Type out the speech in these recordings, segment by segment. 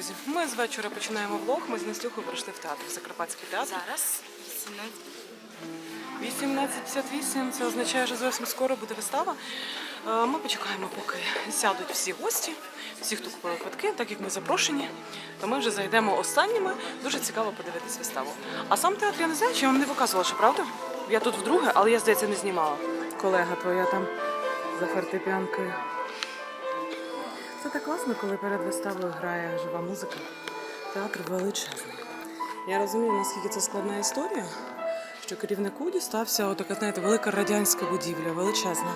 друзі, ми з вечора починаємо влог. Ми з Настюхою прийшли в театр, в Закарпатський театр. Зараз 18. 18.58, це означає, що зовсім скоро буде вистава. Е, Ми почекаємо, поки сядуть всі гості, всі, хто купили квитки, так як ми запрошені, то ми вже зайдемо останніми. Дуже цікаво подивитись виставу. А сам театр я не знаю, чи я вам не показувала, що правда? Я тут вдруге, але я, здається, не знімала. Колега твоя там за фортепіанкою. Це так класно, коли перед виставою грає жива музика. Театр величезний. Я розумію, наскільки це складна історія, що керівнику дістався отака, знаєте, велика радянська будівля, величезна.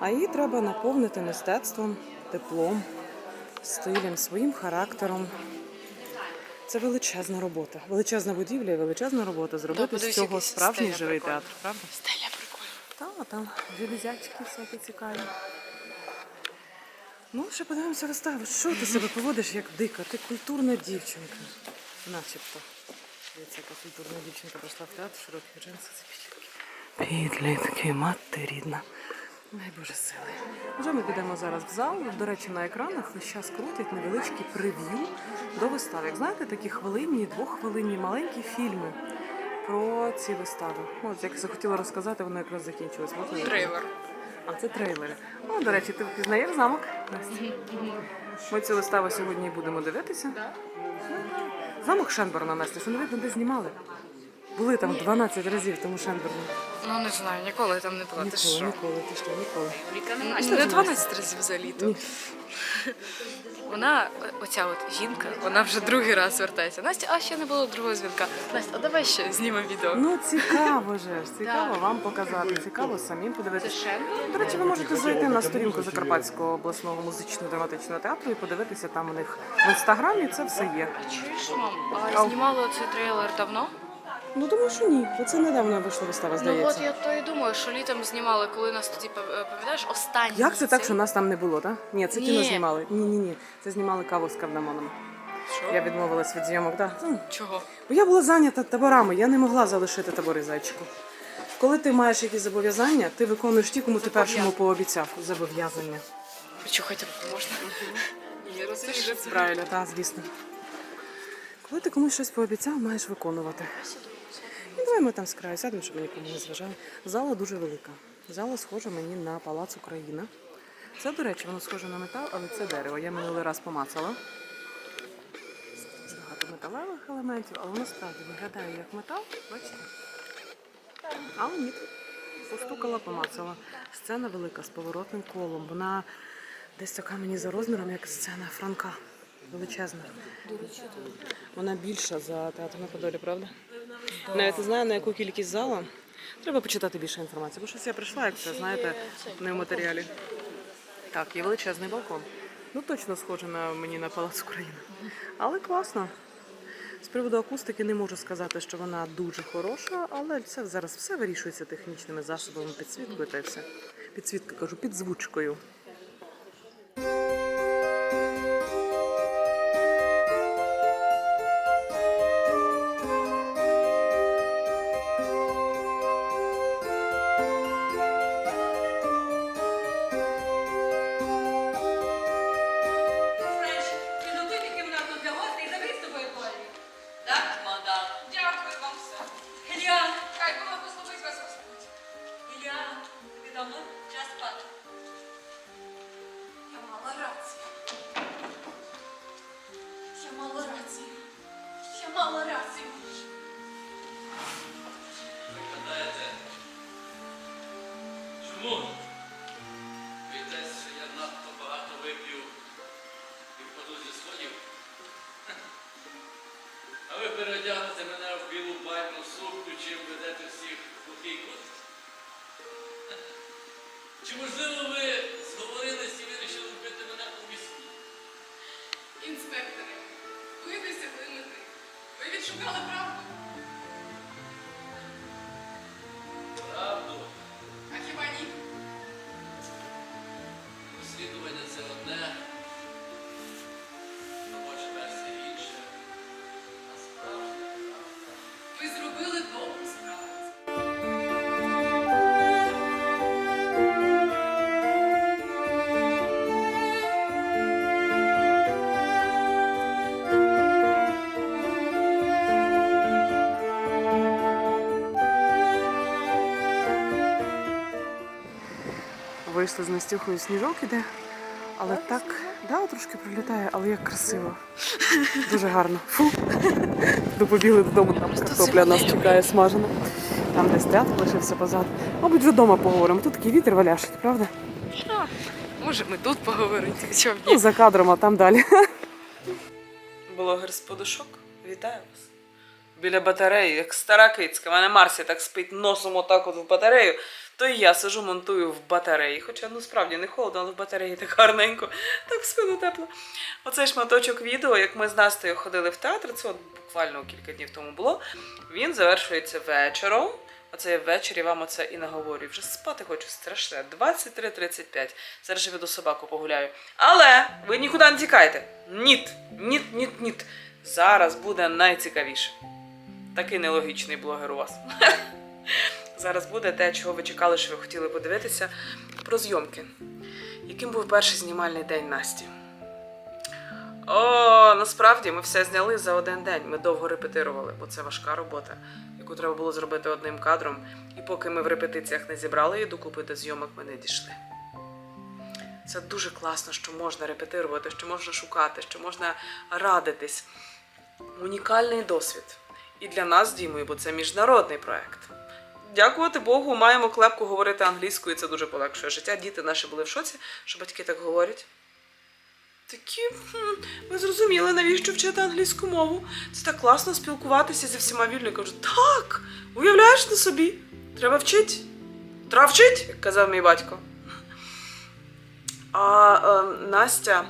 А її треба наповнити мистецтвом, теплом, стилем, своїм характером. Це величезна робота. Величезна будівля і величезна робота зробити з цього справжній живий прикольна. театр, правда? Стеля прикольна. Та, там железячки всякі цікаві. Ну, ще подивимося виставу. Що ти себе поводиш як дика? Ти культурна дівчинка. Начебто. Дивіться, яка культурна дівчинка прийшла в театр, широкі джинси, це підлітки. Підлітки, мати рідна. Ай Боже сили. Вже ми підемо зараз в зал. До речі, на екранах весь час крутять невеличкі прев'ю до вистави. Як знаєте, такі хвилинні, двоххвилинні маленькі фільми про ці вистави. От як захотіла розказати, воно якраз закінчилось. Трейлер. А це трейлери. Ну, до речі, ти впізнаєш замок? Настя? Ми цю виставу сьогодні будемо дивитися. Замок Шенберна, Настя, що не видно, де знімали. Були там 12 разів, тому Шенберна. Ну не знаю, ніколи там не була. Ти Ніколи, що? ніколи, ти що, ніколи. Ну, Не 12 разів за літо. Вона, оця от жінка, вона вже другий раз вертається. Настя, а ще не було другого дзвінка. Настя, а давай ще знімемо відео. Ну цікаво же ж, цікаво вам показати, цікаво самим подивитися. До речі, ви можете зайти на сторінку Закарпатського обласного музично-драматичного театру і подивитися там у них в інстаграмі. Це все є. Чуєш, мам, а знімали цей трейлер давно? Ну думаю, що ні. бо Це недавно вийшла вистава, Ну здається. от я то і думаю, що літом знімали, коли нас тоді пам- пам'ятаєш, останній. Як це так, цей- що нас там не було, так? Ні, це Ні. кіно знімали. Ні, ні, ні. Це знімали каву з кардамоном. Що? Я відмовилась від зйомок, так. Чого? Бо я була зайнята таборами, я не могла залишити табори зайчику. Коли ти маєш якісь зобов'язання, ти виконуєш ті, кому ти першому пообіцяв зобов'язання. Почухати можна. Я розумію. Правильно, так, звісно. Коли ти комусь щось пообіцяв, маєш виконувати. Давай ми там з краю сядемо, щоб нікому не зважали. Зала дуже велика. Зала схожа мені на палац Україна. Це, до речі, воно схоже на метал, але це дерево. Я минулий раз помацала. Багато металевих елементів, але воно справді виглядає як метал. Бачите? Але ні. Постукала, помацала. Сцена велика з поворотним колом. Вона десь така мені за розміром, як сцена Франка. Величезна. Вона більша за театр на Подолі, правда? Навіть не знаю, на яку кількість зала. Треба почитати більше інформації, бо щось я прийшла, як це, знаєте, не в матеріалі. Так, є величезний балкон. Ну точно схоже на мені на Палац України. Але класно. З приводу акустики не можу сказати, що вона дуже хороша, але це зараз все вирішується технічними засобами, підсвіткою та все. Підсвітка кажу, підзвучкою. Não, é pra Вийшли з Настюхою сніжок іде. Але так, да, трошки прилітає, але як красиво. Дуже гарно. Фу. Ми побігли додому, там картопля нас чекає смажена. Там десь театр лишився позаду. Мабуть, вже вдома поговоримо. Тут такий вітер валяшить, правда? Може, ми тут поговорити, б Ну, за кадром, а там далі. Блогер з подушок, вітаю вас. Біля батареї, як стара кицька. Мене Марсі так спить носом отак от в батарею, то і я сижу, монтую в батареї. Хоча ну справді не холодно, але в батареї так гарненько, так в спину тепло. Оцей шматочок відео, як ми з Настею ходили в театр, це от буквально кілька днів тому було. Він завершується вечором. Оце я ввечері вам оце і наговорю. Вже спати хочу страшне. 23.35. Зараз же веду собаку погуляю. Але ви нікуди не тікайте. Ніт, ніт, ніт, ніт. Зараз буде найцікавіше. Такий нелогічний блогер у вас. Зараз буде те, чого ви чекали, що ви хотіли подивитися, про зйомки. Яким був перший знімальний день Насті? О, насправді ми все зняли за один день. Ми довго репетирували, бо це важка робота, яку треба було зробити одним кадром. І поки ми в репетиціях не зібрали її докупи до зйомок, ми не дійшли. Це дуже класно, що можна репетирувати, що можна шукати, що можна радитись. Унікальний досвід. І для нас Дімою, бо це міжнародний проект. Дякувати Богу, маємо клепку говорити англійською, це дуже полегшує життя. Діти наші були в шоці, що батьки так говорять. Такі, хм, ви зрозуміли, навіщо вчити англійську мову? Це так класно спілкуватися зі всіма вільно. Я кажу, так, уявляєш на собі, треба вчити. Треба вчити, як казав мій батько. А е, Настя,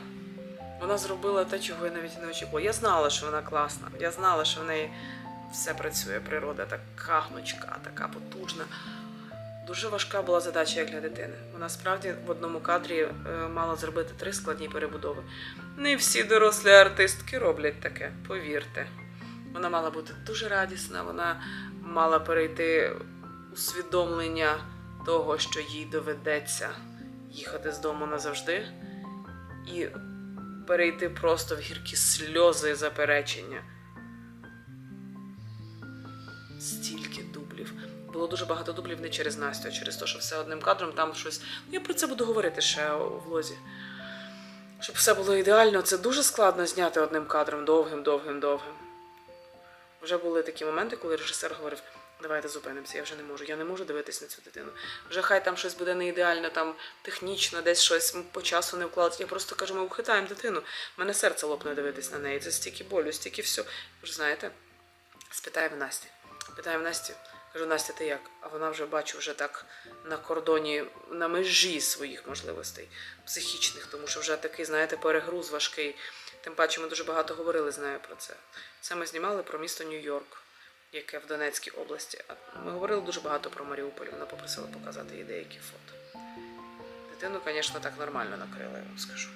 вона зробила те, чого я навіть не очікувала. Я знала, що вона класна. Я знала, що в неї все працює, природа така гнучка, така потужна. Дуже важка була задача як для дитини. Вона справді в одному кадрі е, мала зробити три складні перебудови. Не всі дорослі артистки роблять таке, повірте. Вона мала бути дуже радісна, вона мала перейти усвідомлення того, що їй доведеться їхати з дому назавжди, і перейти просто в гіркі сльози заперечення. Стільки дублів. Було дуже багато дублів не через Настю, а через те, що все одним кадром там щось. Ну, я про це буду говорити ще у влозі. Щоб все було ідеально, це дуже складно зняти одним кадром довгим, довгим, довгим. Вже були такі моменти, коли режисер говорив: давайте зупинимося, я вже не можу, я не можу дивитись на цю дитину. Вже хай там щось буде не ідеально, там технічно, десь щось по часу не вкладуть. Я просто кажу, ми ухитаємо дитину. Мене серце лопне дивитись на неї. Це стільки болю, стільки все. Ви ж знаєте, спитаємо Насті. Питаємо Насті. Кажу, Настя, ти як? А вона вже бачу, вже так на кордоні, на межі своїх можливостей психічних, тому що вже такий, знаєте, перегруз важкий. Тим паче ми дуже багато говорили з нею про це. Це ми знімали про місто Нью-Йорк, яке в Донецькій області. Ми говорили дуже багато про Маріуполь. Вона попросила показати їй деякі фото. Дитину, звісно, так нормально накрила, я вам скажу.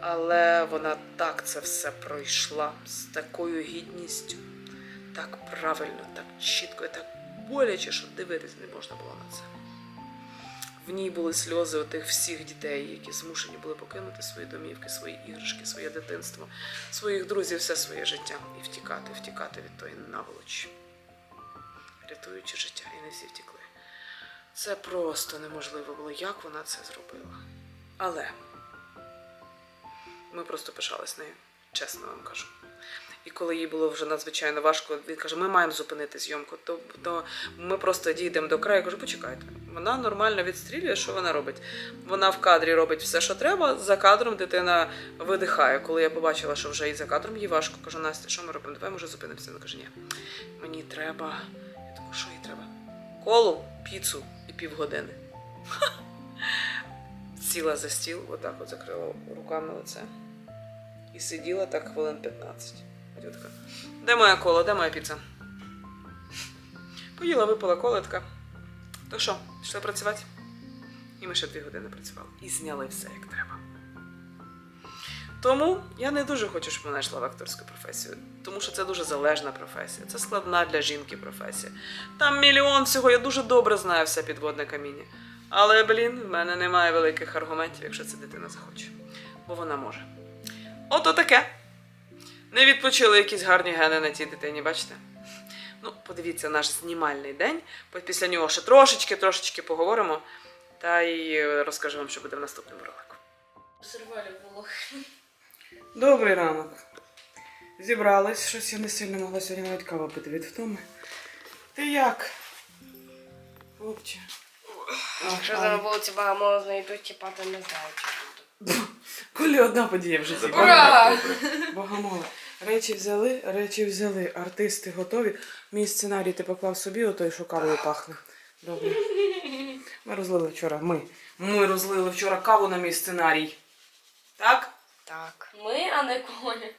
Але вона так це все пройшла з такою гідністю, так правильно, так чітко і так боляче, що дивитись не можна було на це. В ній були сльози отих всіх дітей, які змушені були покинути свої домівки, свої іграшки, своє дитинство, своїх друзів, все своє життя і втікати, втікати від тої наволочі, рятуючи життя, і не всі втікли. Це просто неможливо було, як вона це зробила. Але ми просто пишались нею, чесно вам кажу. І коли їй було вже надзвичайно важко, він каже, ми маємо зупинити зйомку, то, то ми просто дійдемо до краю. Я кажу, почекайте. Вона нормально відстрілює, що вона робить. Вона в кадрі робить все, що треба. За кадром дитина видихає. Коли я побачила, що вже і за кадром їй важко, кажу, Настя, що ми робимо? Давай може зупинимося. Вона каже, ні, мені треба. Я думаю, що їй треба? Колу, піцу і півгодини. Сіла за стіл, отак от закрила руками лице. І сиділа так хвилин 15. Потім така, де моя кола, де моя піца? Поїла, випила кола, така. То що, пішли працювати? І ми ще дві години працювали. І зняли все як треба. Тому я не дуже хочу, щоб вона йшла в акторську професію, тому що це дуже залежна професія. Це складна для жінки професія. Там мільйон всього, я дуже добре знаю все підводне каміння. Але, блін, в мене немає великих аргументів, якщо ця дитина захоче. Бо вона може. Ото таке. Не відпочили якісь гарні гени на тій дитині, бачите? Ну, подивіться наш знімальний день. Після нього ще трошечки, трошечки поговоримо. Та й розкажу вам, що буде в наступному ролику. Сервалі було. Добрий ранок. Зібрались, щось я не сильно могла сьогодні навіть каву пити від втоми. Ти як? Хлопче. Якщо на вулиці багамолу знайдуть, типа, то не знаю, чи буду. Колі одна подія в житті. Ура! Богомола. Речі взяли, речі взяли. Артисти готові. Мій сценарій ти поклав собі, отой, що кавою пахне. Добре. Ми розлили вчора. Ми. Ми розлили вчора каву на мій сценарій. Так? Так. Ми, а не коня.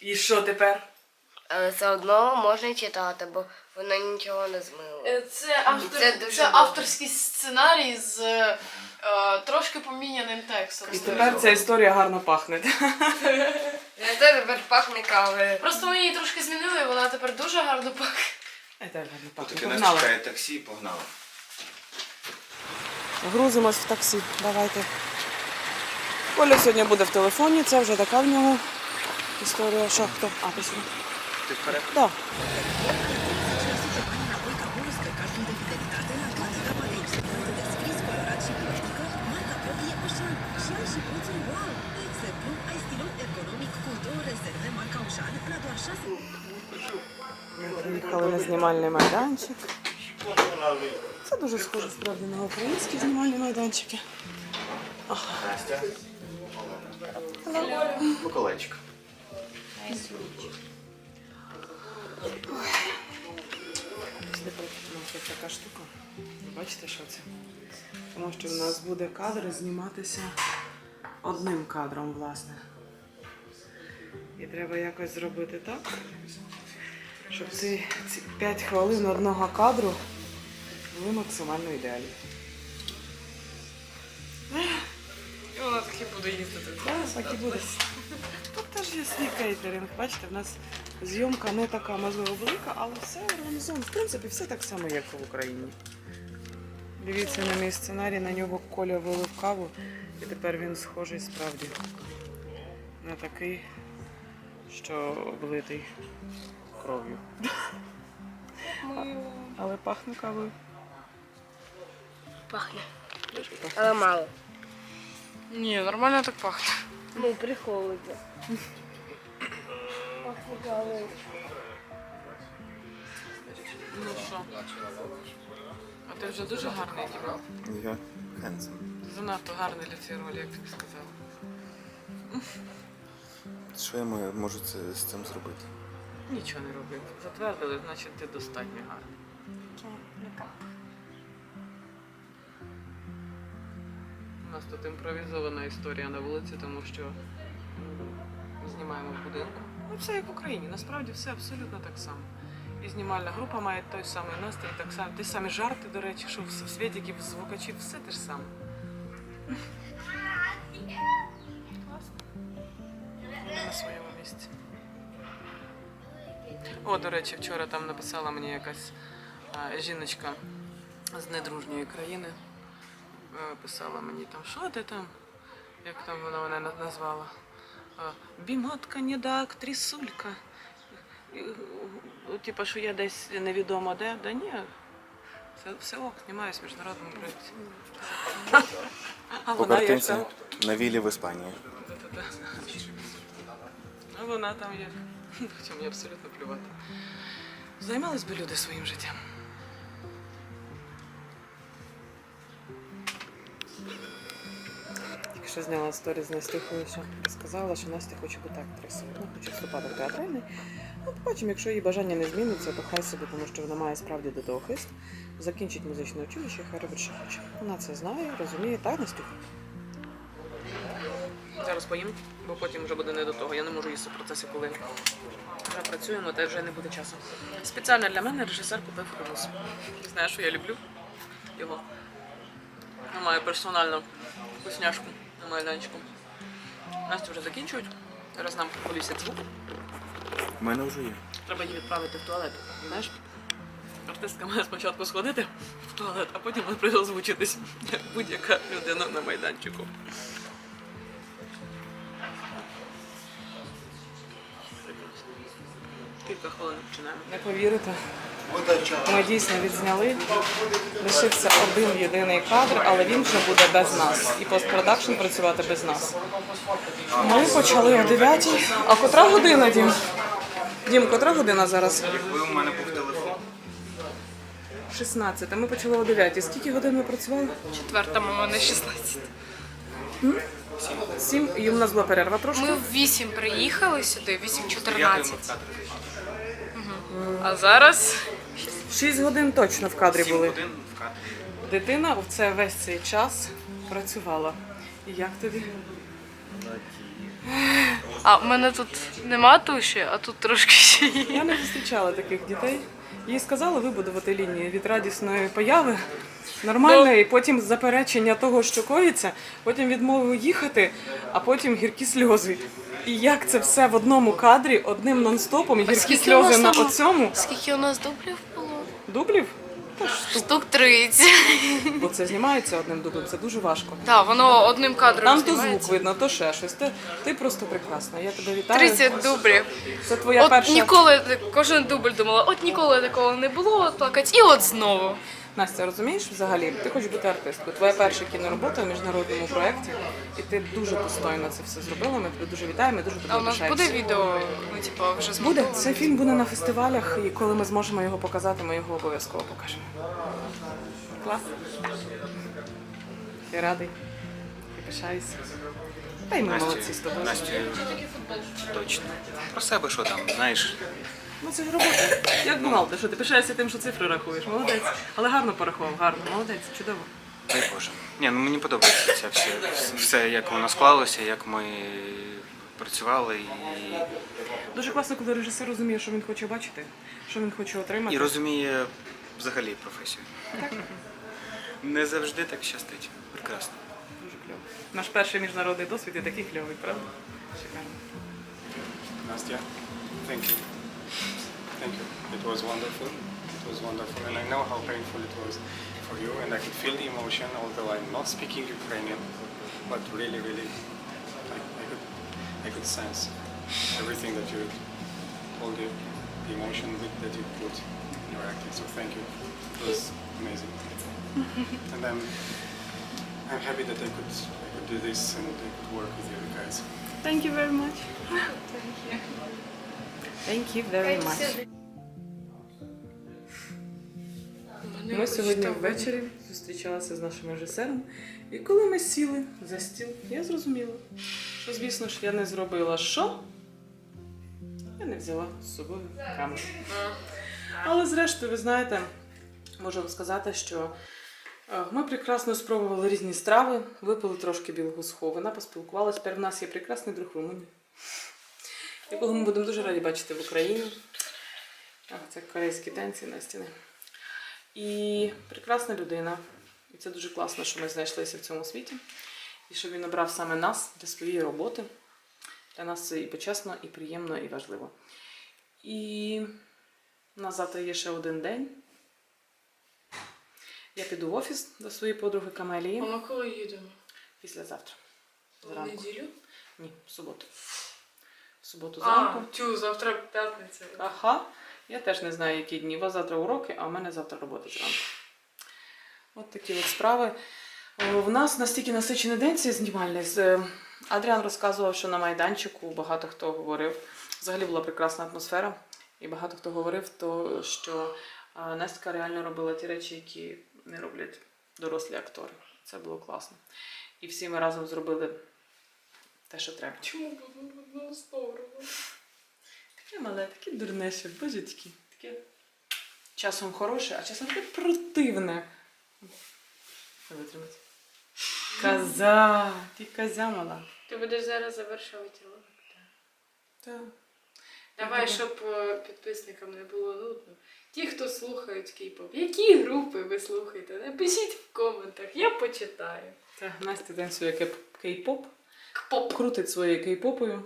І що тепер? Але все одно можна читати, бо вона нічого не змила. Е, Це, автор... Це це, авторський сценарій з е, трошки поміняним текстом. І тепер ця історія гарно пахне. Це тепер пахне кавою. Просто ми її трошки змінили, і вона тепер дуже гарно пахне. Е, гарно пахне. Таки нас чекає таксі, і погнали. Грузимось в таксі. Давайте. Коля сьогодні буде в телефоні, це вже така в нього історія. Що хто? А, сюди. Ти вперед? Так. Приїхали на знімальний майданчик. Це дуже схоже справді на українські знімальні майданчики. Настя. Миколайчик. Ось така штука. Бачите, що це? Тому що в нас буде кадр зніматися одним кадром, власне. І треба якось зробити так, щоб ці, ці 5 хвилин одного кадру були максимально ідеальні. І вона таки буде їздити. Так, так і буде. Тут теж є свій кейтеринг. Бачите, в нас зйомка не така можливо велика, але все організовано. В принципі, все так само, як в Україні. Дивіться на мій сценарій, на нього Коля вилив каву, і тепер він схожий справді на такий, що облитий кров'ю. Але пахне кавою. Пахне. Але мало. Ні, нормально так пахне. Ну. Пахне кавою. Ну що? А ти вже дуже гарний дівчат. Я хенсом. Занадто гарний для цієї ролі, як тобі сказала. Що я можу з цим зробити? Нічого не робив. Затвердили, значить ти достатньо гарний. Тут імпровізована історія на вулиці, тому що м, знімаємо в будинку. Ну, все як в Україні. Насправді все абсолютно так само. І знімальна група має той самий настрій, так само. Ті самі жарти, до речі, що в світіків, звукачів, все те ж саме. На своєму місці. О, до речі, вчора там написала мені якась а, жіночка з недружньої країни. Е, Писала мені там, що ти там? Як там вона мене назвала? Бімотка, не да, актрисулька. Типа, що я десь невідомо де. Да ні. Це все ок, знімаюсь в міжнародному проєкті. А вона на вілі в Іспанії. А вона там є. Хоча мені абсолютно плювати. Займались би люди своїм життям. Якщо зняла сторі з Настюхою, що сказала, що Настя хоче бути актрисою. Ну, хоче вступати в театральний. Ну, побачимо, якщо її бажання не зміниться, то хай собі, тому що вона має справді до того хист. Закінчить музичне училище, хай робить, що хоче. Вона це знає, розуміє, так, Настюха? Зараз поїм, бо потім вже буде не до того. Я не можу їсти в процесі, коли вже працюємо, та вже не буде часу. Спеціально для мене режисер купив хумус. Знаєш, що я люблю його. Я маю персональну вкусняшку майданчику. Настю вже закінчують. Зараз нам повісять звук. У мене вже є. Треба її відправити в туалет. Знаєш? Артистка має спочатку сходити в туалет, а потім прийде озвучитись, як будь-яка людина на майданчику. Кілька хвилин починаємо. Не повірите, Ми дійсно відзняли. Лишився один єдиний кадр, але він вже буде без нас. І постпродакшн працювати без нас. Ми почали о 9 А котра година, Дім? Дім, котра година зараз? Якби у мене був телефон. 16. Ми почали о 9 Скільки годин ми працювали? Четверта, мама, не 16. 7. І у нас була перерва трошки. Ми в 8 приїхали сюди, 8.14. Як А зараз 6 годин точно в кадрі були. годин в кадрі. Дитина в це весь цей час працювала. І як тобі? А в мене тут нема туші, а тут трошки ще є. Я не зустрічала таких дітей. Їй сказали вибудувати лінії від радісної появи нормальної, потім заперечення того, що коїться, потім відмови їхати, а потім гіркі сльози. І як це все в одному кадрі, одним нон-стопом, гіркі скільки сльози у нас на там? оцьому. Скільки у нас дублів Дублів? Штук 30. Бо це знімається одним дублем, це дуже важко. Так, воно одним кадром Там то звук видно, то ще щось. Ти, ти просто прекрасна. Я тебе вітаю. 30 дублів. Це твоя От перша. ніколи кожен дубль думала, от ніколи такого не було, от плакать, і от знову. Настя, розумієш взагалі? Ти хочеш бути артисткою. Твоя перша кіноробота в міжнародному проєкті, і ти дуже достойно це все зробила. Ми тебе дуже вітаємо, ми дуже тобі А у нас пишаємося. буде відео, ну типу, вже Буде. Цей фільм буде на фестивалях, і коли ми зможемо його показати, ми його обов'язково покажемо. Клас. Я радий. І пишаюся. Та й ми молодці з тобою. Настю, точно. Про себе що там, знаєш? Ну це ж робота. Як бухгалтер, що ти пишаєшся тим, що цифри рахуєш. Молодець. Але гарно порахував, гарно, молодець, чудово. Дай Боже. Ні, ну мені подобається це все, все, як воно склалося, як ми працювали і, Дуже класно, коли режисер розуміє, що він хоче бачити, що він хоче отримати. і розуміє взагалі професію. Не завжди так щастить. Прекрасно. Дуже кльово. Наш перший міжнародний досвід і такий кльовий, правда? Шикарно. Nastya, thank you. Thank you. It was wonderful. It was wonderful. And I know how painful it was for you, and I could feel the emotion, although I'm not speaking Ukrainian, but really, really, I, I could, I could sense everything that you told you, the emotion that, that you put in your acting. So thank you. It was amazing. and I'm, I'm happy that I could, I could do this and I could work with you guys. Thank you very much. Thank you very much. Ми сьогодні ввечері зустрічалися з нашим режисером, і коли ми сіли за стіл, я зрозуміла, що, звісно ж, я не зробила що? Я не взяла з собою камеру. Але зрештою, ви знаєте, можу вам сказати, що е, ми прекрасно спробували різні страви, випили трошки білого сховина, поспілкувалися. Тепер в нас є прекрасний друг Румунії, якого ми будемо дуже раді бачити в Україні. А, Це корейські танці на стіни. І прекрасна людина. І це дуже класно, що ми знайшлися в цьому світі. І що він обрав саме нас для своєї роботи. Для нас це і почесно, і приємно, і важливо. І у нас завтра є ще один день. Я піду в офіс до своєї подруги Камелії Мама, коли їдемо? післязавтра. В неділю? Ні, в суботу. В суботу А, зранку. тю, завтра п'ятниця. Ага. Я теж не знаю, які дні. У вас завтра уроки, а у мене завтра робота зранку. От такі от справи. В нас настільки насичений день цей знімальний. Е, Адріан розказував, що на майданчику багато хто говорив. Взагалі була прекрасна атмосфера. І багато хто говорив, то, що а, Настя реально робила ті речі, які не роблять дорослі актори. Це було класно. І всі ми разом зробили те, що треба. Чому в одну сторону? Таке мале, таке дурнеше, божечки. Таке часом хороше, а часом таке противне. Не витримати. Коза, ти коза мала. Ти будеш зараз завершувати ролик. Так. Давай, щоб е, підписникам не було нудно. Ті, хто слухають кей-поп, які групи ви слухаєте? Напишіть в коментах, я почитаю. Так, Настя танцює кей-поп, Кпоп. крутить своєю кей-попою.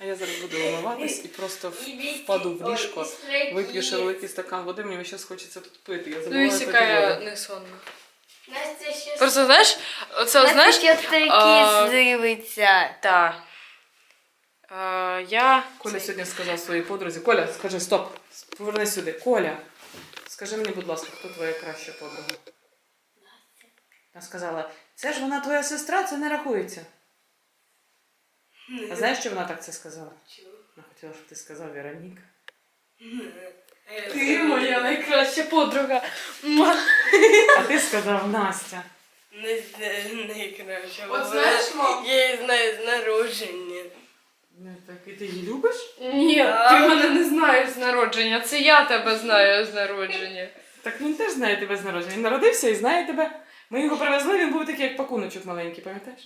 А я зараз буду вимиватись і просто впаду в ліжко, вип'ю ще великий стакан води, мені зараз хочеться тут пити. Я Ну і забуваю яка я не сонна. Настя ще Просто знаєш, оце знаєш. Настя а, старики дивиться. Та. Е, я. Коля сьогодні сказав своїй подрузі. Коля, скажи, стоп, повернись сюди. Коля, скажи мені, будь ласка, хто твоя краща подруга? Вона сказала, це ж вона твоя сестра, це не рахується. А знаєш, що вона так це сказала? Вона хотіла, щоб ти сказав Вероніка. Ти моя найкраща подруга. А ти сказав Настя. Не знаю, найкраще. От знаєш, мам? Я її знаю з народження. Ну так, і ти її любиш? Ні, ти мене не знаєш з народження. Це я тебе знаю з народження. Так він теж знає тебе з народження. Він народився і знає тебе. Ми його привезли, він був такий, як пакуночок маленький, пам'ятаєш?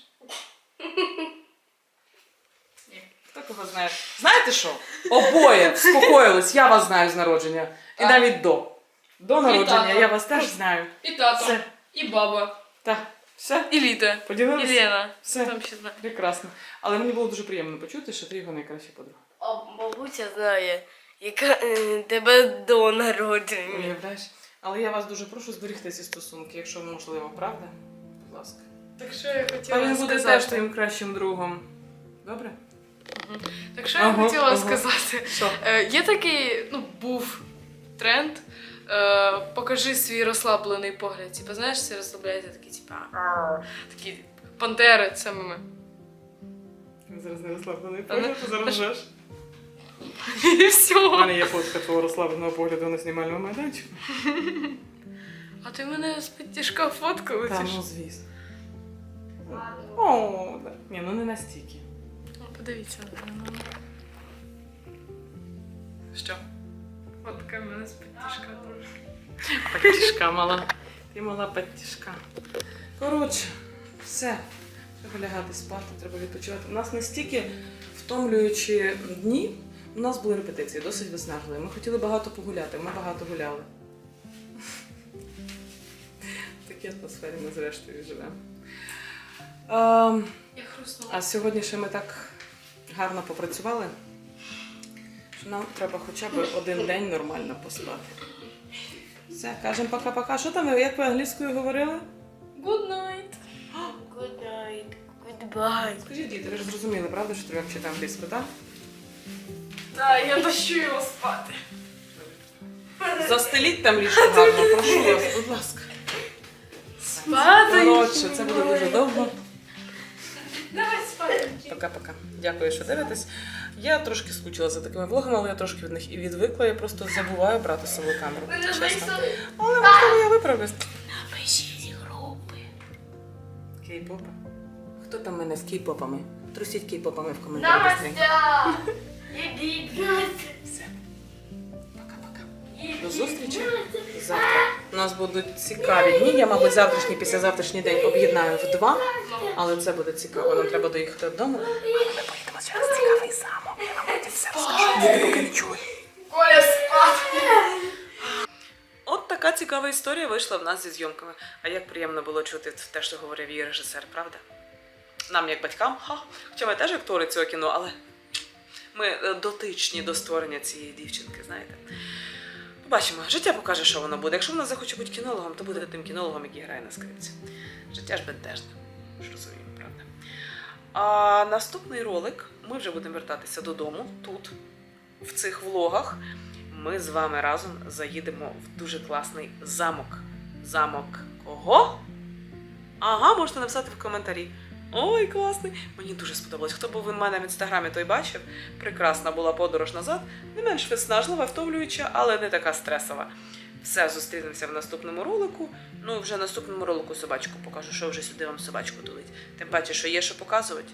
Хто кого знає? Знаєте що? Обоє вспокоїлись, я вас знаю з народження. І Так. навіть до. До народження тато. я вас теж знаю. І тато, Все. і баба, Так, все, і Ліда, і поділилися? Лена. Все. Там ще знаю. Прекрасно. Але мені було дуже приємно почути, що ти його найкраща подруга. А бабуся знає, яка е, тебе до народження. Уявляєш? Але я вас дуже прошу зберегти ці стосунки, якщо можливо, правда? Будь ласка. Так що я А хотіла він буде сказати? теж твоїм кращим другом. Добре? Так що я хотіла ага. сказати? Що? Е, є такий, ну, був тренд. Е, покажи свій розслаблений погляд. Типа, знаєш, всі розслабляються такі, типа, «Арр», такі пантери, це ми. Зараз не розслаблений погляд, ти зараз жеш. І У все. мене є фотка твого розслабленого погляду на знімальному майданчику. А ти мене з підтяжка фоткали? Та чи що? ну звісно. О, да. Ні, ну не настільки. Ну, Подивіться на мене. Що? Фотка мене з підтяжка трошки. Паттішка мала. Ти мала паттішка. Коротше, все. Треба лягати спати, треба відпочивати. У нас настільки втомлюючі дні. У нас були репетиції, досить виснажливі. Ми хотіли багато погуляти, ми багато гуляли. В такій атмосфері ми зрештою живемо. Ем, а сьогодні ще ми так гарно попрацювали, що нам треба хоча б один день нормально поспати. Все, кажемо пока-пока. Що там, ви як ви англійською говорили? Good night. Good night, goodbye. Скажіть, діти, ви ж зрозуміли, правда, що треба вчити англійську, так? Так, я дощу його спати. Застеліть там ліжко гарно, прошу вас, будь ласка. Спати. Коротше, це буде дуже довго. Давай спати. Пока-пока. Дякую, що дивитесь. Я трошки скучила за такими влогами, але я трошки від них і відвикла. Я просто забуваю брати з собою камеру. Чесно. Але можливо я виправлюсь. Напишіть групи. Кей-попа. Хто там мене з кей-попами? Трусіть кей-попами в коментарях. Настя! Все. Пока-пока. До зустрічі завтра. У нас будуть цікаві дні. Я, мабуть, завтрашній, післязавтрашній день об'єднаю в два, але це буде цікаво. Нам треба доїхати додому. Але ми поїдемо через цікавий замок. Я вам потім все розкажу. Діти поки не чули. Коля спати. От така цікава історія вийшла в нас зі зйомками. А як приємно було чути те, що говорив її режисер, правда? Нам, як батькам, ха, хоча ми теж актори цього кіно, але ми е, дотичні до створення цієї дівчинки, знаєте. Побачимо, життя покаже, що воно буде. Якщо вона захоче бути кінологом, то буде тим кінологом, який грає на скрипці. Життя ж бентежне. Ж розуміємо, правда? А наступний ролик ми вже будемо вертатися додому тут, в цих влогах ми з вами разом заїдемо в дуже класний замок. Замок кого? Ага, можете написати в коментарі. Ой, класний! Мені дуже сподобалось. Хто був у мене в інстаграмі, той бачив. Прекрасна була подорож назад, не менш виснажлива, втомлююча, але не така стресова. Все, зустрінемося в наступному ролику. Ну, вже в наступному ролику собачку покажу, що вже сюди вам собачку тулить. Тим паче, що є що показувати.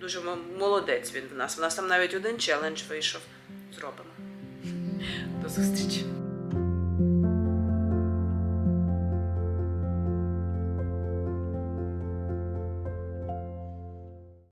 Дуже молодець він в нас. У нас там навіть один челендж вийшов. Зробимо. До зустрічі!